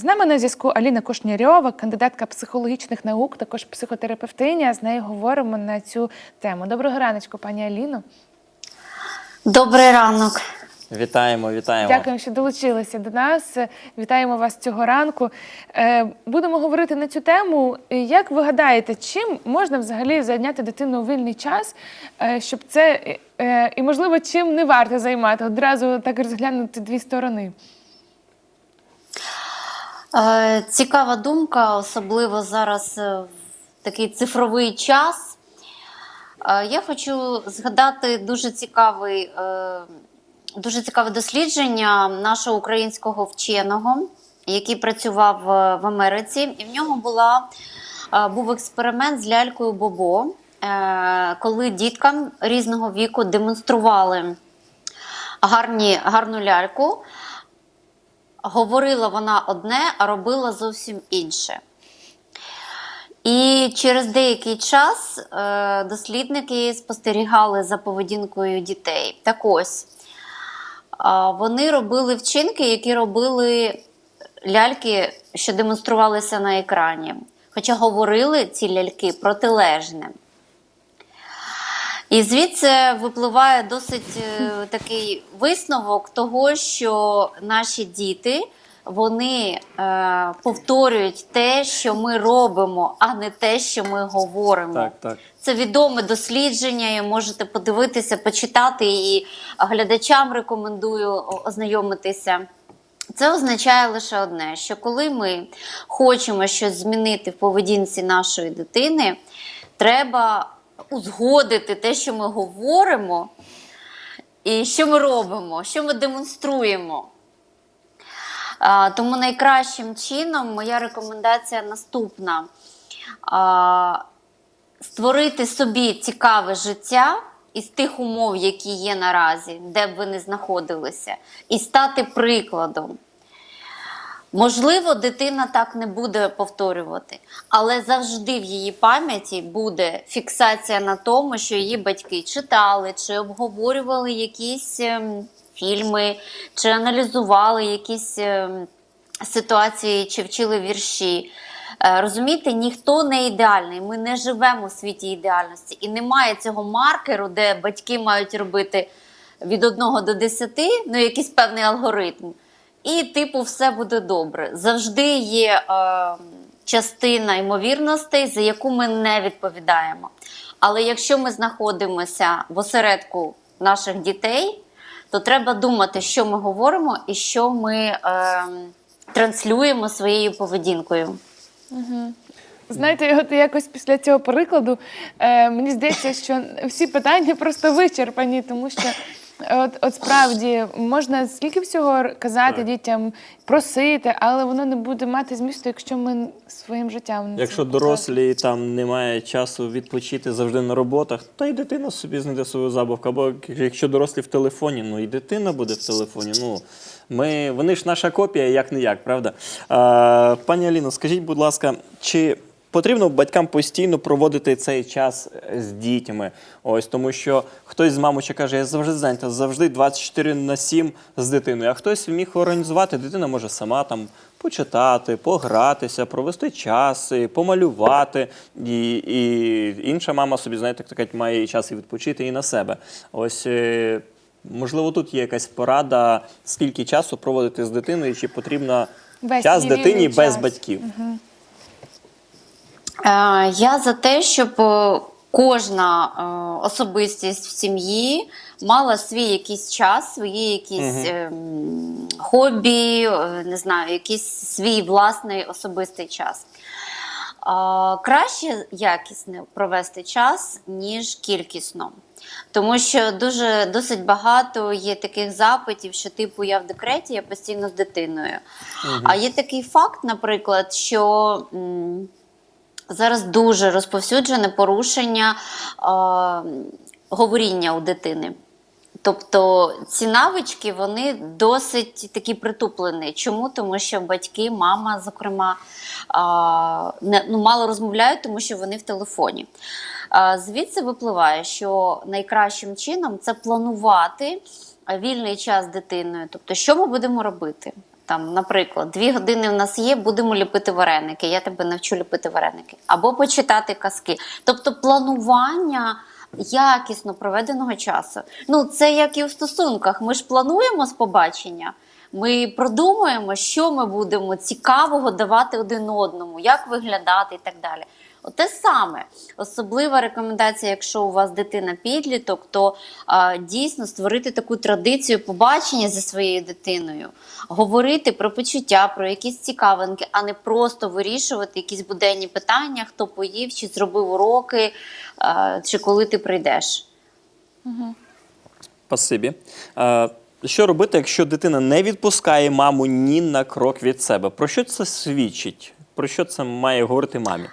З нами на зв'язку Аліна Кушнірьова, кандидатка психологічних наук, також психотерапевтиня. З нею говоримо на цю тему. Доброго раночку, пані Аліно. Добрий ранок. Вітаємо, вітаємо. Дякуємо, що долучилися до нас. Вітаємо вас цього ранку. Е, Будемо говорити на цю тему. Як ви гадаєте, чим можна взагалі зайняти дитину у вільний час, е, щоб це е, і можливо чим не варто займати? Одразу так розглянути дві сторони. Е, Цікава думка, особливо зараз е, в такий цифровий час. Е, Я хочу згадати дуже цікавий, дуже цікаве дослідження нашого українського вченого, який працював в Америці, і в нього була, був експеримент з лялькою Бобо, коли діткам різного віку демонстрували гарні, гарну ляльку. Говорила вона одне, а робила зовсім інше. І через деякий час е, дослідники спостерігали за поведінкою дітей. Так ось вони робили вчинки, які робили ляльки, що демонструвалися на екрані. Хоча говорили ці ляльки протилежне. І звідси випливає досить е, такий висновок того, що наші діти вони е, повторюють те, що ми робимо, а не те, що ми говоримо. Так, так. Це відоме дослідження, і можете подивитися, почитати і глядачам рекомендую ознайомитися. Це означає лише одне: що коли ми хочемо щось змінити в поведінці нашої дитини, треба узгодити те, що ми говоримо, і що ми робимо, що ми демонструємо. Тому найкращим чином моя рекомендація наступна: створити собі цікаве життя із тих умов, які є наразі, де б ви не знаходилися, і стати прикладом. Можливо, дитина так не буде повторювати, але завжди в її пам'яті буде фіксація на тому, що її батьки читали чи обговорювали якісь ем, фільми, чи аналізували якісь ем, ситуації, чи вчили вірші. Е, Розумієте, ніхто не ідеальний. Ми не живемо у світі ідеальності, і немає цього маркеру, де батьки мають робити від 1 до 10, ну якийсь певний алгоритм. І, типу, все буде добре. Завжди є е, частина ймовірностей, за яку ми не відповідаємо. Але якщо ми знаходимося в осередку наших дітей, то треба думати, що ми говоримо і що ми е, транслюємо своєю поведінкою. Знаєте, от якось після цього прикладу е, мені здається, що всі питання просто вичерпані, тому що от, от справді можна скільки всього казати Так. дітям, просити, але воно не буде мати змісту, якщо ми своїм життям не Якщо дорослі там немає часу відпочити завжди на роботах, та й дитина собі знайде свою забавку. Або якщо дорослі в телефоні, ну і дитина буде в телефоні. Ну ми вони ж наша копія, як не як, правда? А, пані Аліно, скажіть, будь ласка, чи потрібно батькам постійно проводити цей час е, з дітьми? Ось тому, що хтось з мамочок каже, я завжди зайнята, завжди 24 на 7 з дитиною, а хтось міг організувати, дитина може сама там почитати, погратися, провести час, помалювати. І, і інша мама собі, знаєте, так має і час і відпочити і на себе. Ось. е, Можливо, тут є якась порада, скільки часу проводити з дитиною, чи потрібно Весь час дитині вільний без батьків. Е, Я за те, щоб е, кожна е, особистість в сім'ї мала свій якийсь час, свої якісь ем, хобі, е, не знаю, якийсь свій власний особистий час. Краще якісно провести час, ніж кількісно. Тому що дуже досить багато є таких запитів, що типу я в декреті, я постійно з дитиною. А є такий факт, наприклад, що м, зараз дуже розповсюджене порушення а, говоріння у дитини. Тобто ці навички вони досить такі притуплені. Чому? Тому що батьки, мама, зокрема, а, не, ну, мало розмовляють, тому що вони в телефоні. А, звідси випливає, що найкращим чином це планувати вільний час дитиною. Тобто, що ми будемо робити? Там, наприклад, дві години в нас є, будемо ліпити вареники. Я тебе навчу ліпити вареники. Або почитати казки. Тобто планування якісно проведеного часу. Ну, це як і в стосунках. Ми ж плануємо з побачення. Ми продумуємо, що ми будемо цікавого давати один одному, як виглядати і так далі. Те саме особлива рекомендація, якщо у вас дитина підліток, то а, дійсно створити таку традицію побачення зі своєю дитиною, говорити про почуття, про якісь цікавинки, а не просто вирішувати якісь буденні питання, хто поїв, чи зробив уроки, а, чи коли ти прийдеш. Спасибі. Що робити, якщо дитина не відпускає маму ні на крок від себе? Про що це свідчить? Про що це має говорити мамі?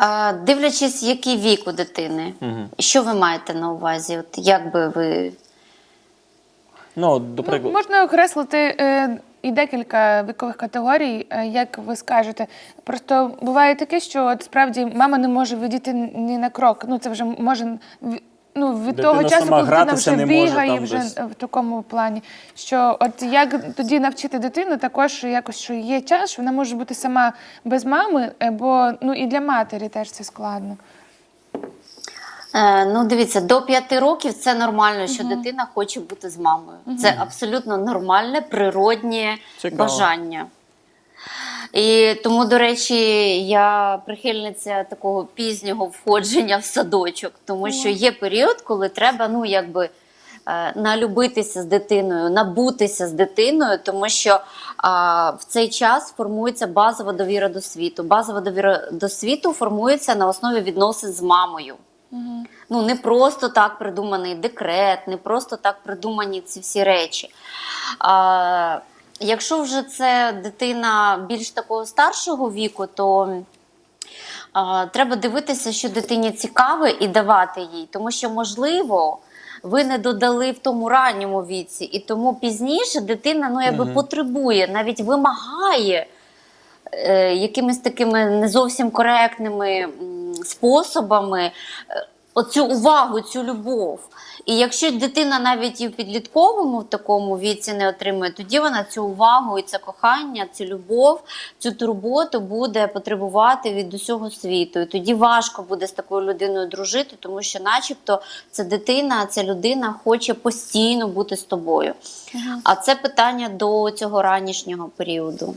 А, дивлячись, який вік у дитини, угу. що ви маєте на увазі? От як би ви Ну, до Ну, можна окреслити е, і декілька вікових категорій, е, як ви скажете. Просто буває таке, що от справді мама не може відійти ні на крок. Ну це вже може ну, від Дитина того часу, сама коли дитина гратися вже не може бігає там вже десь. в такому плані. Що от як тоді навчити дитину, також якось що є час, що вона може бути сама без мами, е, бо ну і для матері теж це складно. Е, ну, дивіться, до п'яти років це нормально, що дитина хоче бути з мамою. Це абсолютно нормальне, природнє Цікаво. бажання. І тому, до речі, я прихильниця такого пізнього входження в садочок, тому що є період, коли треба, ну якби. е, Налюбитися з дитиною, набутися з дитиною, тому що а, в цей час формується базова довіра до світу. Базова довіра до світу формується на основі відносин з мамою. Ну, не просто так придуманий декрет, не просто так придумані ці всі речі. А, якщо вже це дитина більш такого старшого віку, то а, треба дивитися, що дитині цікаве, і давати їй. Тому що, можливо, ви не додали в тому ранньому віці, і тому пізніше дитина ну, якби потребує, навіть вимагає е, якимись такими не зовсім коректними м, способами е, оцю увагу, цю любов. І якщо дитина навіть і в підлітковому в такому віці не отримує, тоді вона цю увагу і це кохання, цю любов, цю турботу буде потребувати від усього світу. І тоді важко буде з такою людиною дружити, тому що, начебто, ця дитина, ця людина хоче постійно бути з тобою. А це питання до цього ранішнього періоду.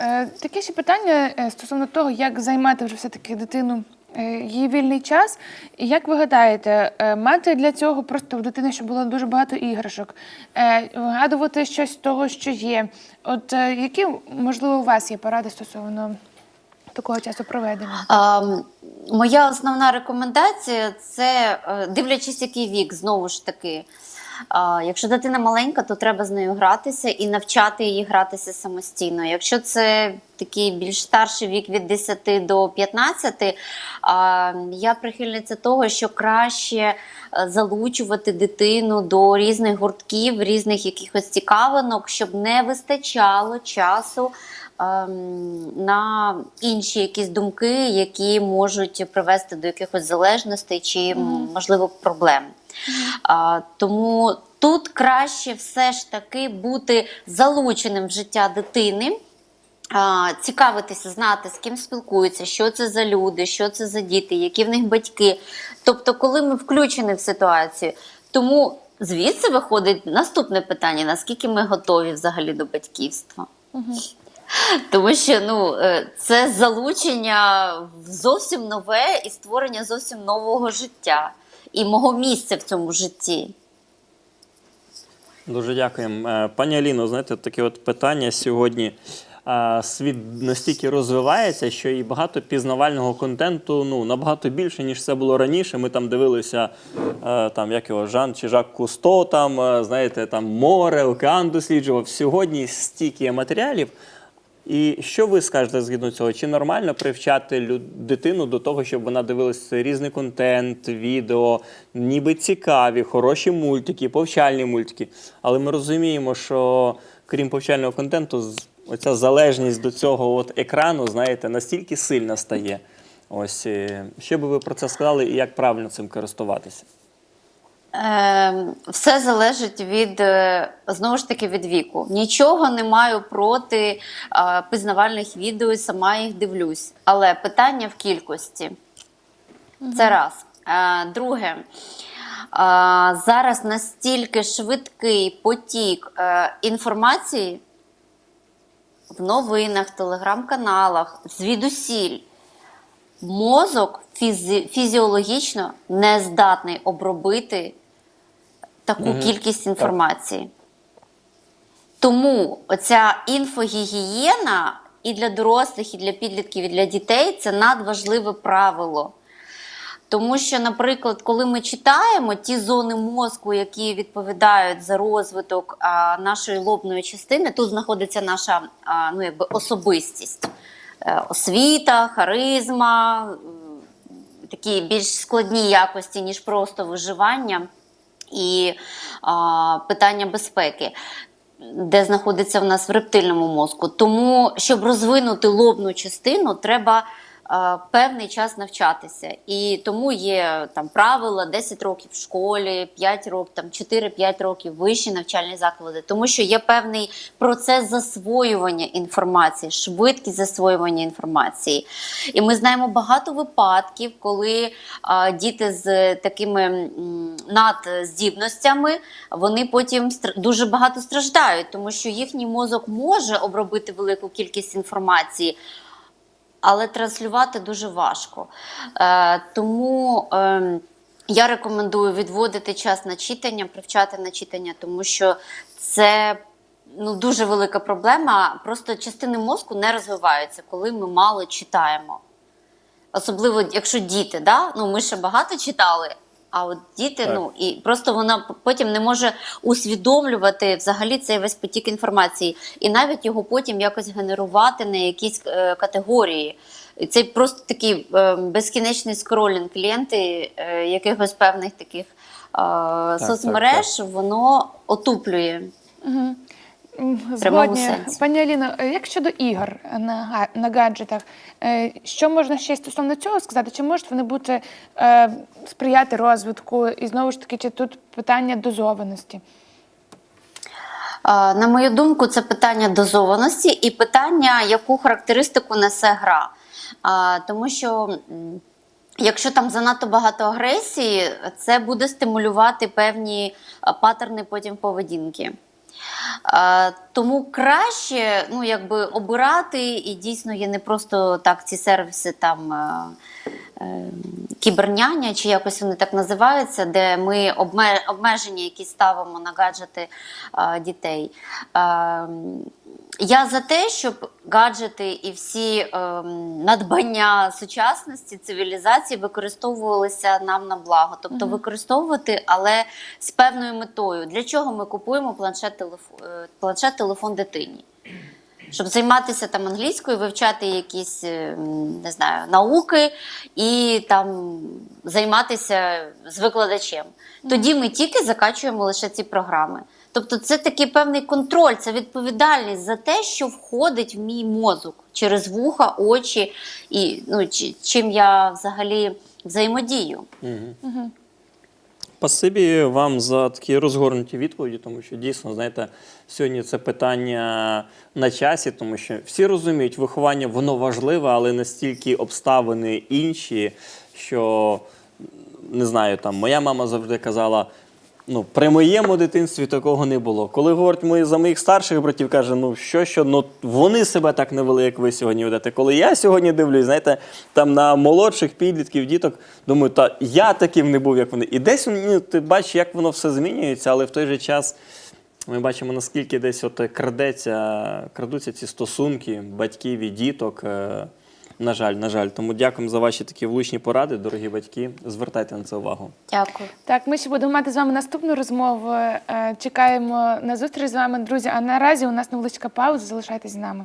Е, Таке ще питання е, стосовно того, як займати вже все-таки дитину її вільний час. І як ви гадаєте, е, мати для цього просто в дитини, щоб було дуже багато іграшок, е, вигадувати щось з того, що є. От е, які, можливо, у вас є поради стосовно такого часу проведення? Ем, моя основна рекомендація це е, дивлячись, який вік, знову ж таки. Якщо дитина маленька, то треба з нею гратися і навчати її гратися самостійно. Якщо це такий більш старший вік від 10 до 15, я прихильниця того, що краще е, залучувати дитину до різних гуртків, різних якихось цікавинок, щоб не вистачало часу на інші якісь думки, які можуть привести до якихось залежностей чи, можливо, проблем. Тому тут краще все ж таки бути залученим в життя дитини. Цікавитися, знати, з ким спілкуються, що це за люди, що це за діти, які в них батьки. Тобто, коли ми включені в ситуацію, тому звідси виходить наступне питання: наскільки ми готові взагалі до батьківства? Тому що ну, е, це залучення в зовсім нове і створення зовсім нового життя і мого місця в цьому житті. Дуже дякуємо. Е, Пані Аліно, знаєте, таке от питання сьогодні. Світ настільки розвивається, що і багато пізнавального контенту ну, набагато більше, ніж це було раніше. Ми там дивилися, е, там, як його Жан чи Жак Кусто, там, е, знаєте, там море, океан досліджував. Сьогодні стільки матеріалів. І що ви скажете згідно цього? Чи нормально привчати лю- дитину до того, щоб вона дивилася різний контент, відео, ніби цікаві, хороші мультики, повчальні мультики. Але ми розуміємо, що крім повчального контенту, оця залежність до цього от екрану, знаєте, настільки сильна стає. Ось е, що би ви про це сказали і як правильно цим користуватися? Е, все залежить від е, знову ж таки від віку. Нічого не маю проти е, пізнавальних відео, сама їх дивлюсь. Але питання в кількості. Це раз. Е, друге, зараз настільки швидкий потік інформації в новинах, телеграм-каналах, звідусіль. Мозок фізі- фізіологічно не здатний обробити таку Мгм. кількість інформації. Тому оця інфогігієна і для дорослих, і для підлітків, і для дітей це надважливе правило. Тому що, наприклад, коли ми читаємо ті зони мозку, які відповідають за розвиток а, нашої лобної частини, тут знаходиться наша а, ну, якби особистість, Е, освіта, харизма, м, такі більш складні якості, ніж просто виживання і а, питання безпеки. Де знаходиться в нас в рептильному мозку. Тому, щоб розвинути лобну частину, треба певний час навчатися. І тому є там правила 10 років в школі, 5 років, там 4-5 років вищі навчальні заклади, тому що є певний процес засвоювання інформації, швидкість засвоювання інформації. І ми знаємо багато випадків, коли а, діти з такими надздібностями вони потім дуже багато страждають, тому що їхній мозок може обробити велику кількість інформації але транслювати дуже важко. Е, тому е, я рекомендую відводити час на читання, привчати на читання, тому що це ну, дуже велика проблема. Просто частини мозку не розвиваються, коли ми мало читаємо. Особливо, якщо діти, да? ну, ми ще багато читали. А от діти, Так. ну і просто вона потім не може усвідомлювати взагалі цей весь потік інформації, і навіть його потім якось генерувати на якісь е, категорії. І Це просто такий е, безкінечний скролінг ленти е, якихось певних таких е, соцмереж, воно отуплює. Прямому Згодні. сенсі. Пані Аліно, е, як щодо ігор на, на гаджетах, е, що можна ще стосовно цього сказати? Чи можуть вони бути е, сприяти розвитку? І знову ж таки, чи тут питання дозованості? На мою думку, це питання дозованості і питання, яку характеристику несе гра. Тому що. Якщо там занадто багато агресії, це буде стимулювати певні паттерни потім поведінки. А, Тому краще ну, якби, обирати, і дійсно є не просто так ці сервіси там. е, е, Кіберняння, чи якось вони так називаються, де ми обмеження, які ставимо на гаджети дітей. Я за те, щоб гаджети і всі ем, надбання сучасності, цивілізації використовувалися нам на благо. Тобто використовувати, але з певною метою. Для чого ми купуємо планшет-телефон, планшет, телефон дитині? Щоб займатися там англійською, вивчати якісь е, не знаю, науки і там займатися з викладачем. Тоді ми тільки закачуємо лише ці програми. Тобто, це такий певний контроль, це відповідальність за те, що входить в мій мозок через вуха, очі і ну, чи- чим я взагалі взаємодію. Спасибі вам за такі розгорнуті відповіді, тому що дійсно, знаєте, сьогодні це питання на часі, тому що всі розуміють, виховання воно важливе, але настільки обставини інші, що не знаю, там моя мама завжди казала. Ну, при моєму дитинстві такого не було. Коли говорять мої за моїх старших братів, каже, ну що, що, ну вони себе так не вели, як ви сьогодні ведете. Коли я сьогодні дивлюсь, знаєте, там на молодших підлітків, діток, думаю, та я таким не був, як вони. І десь ну, ти бачиш, як воно все змінюється, але в той же час ми бачимо, наскільки десь от крадеться, крадуться ці стосунки батьків і діток. На жаль, на жаль. Тому дякуємо за ваші такі влучні поради, дорогі батьки. Звертайте на це увагу. Дякую. Так, ми ще будемо мати з вами наступну розмову. Е, Чекаємо на зустріч з вами, друзі. А наразі у нас невеличка пауза. Залишайтесь з нами.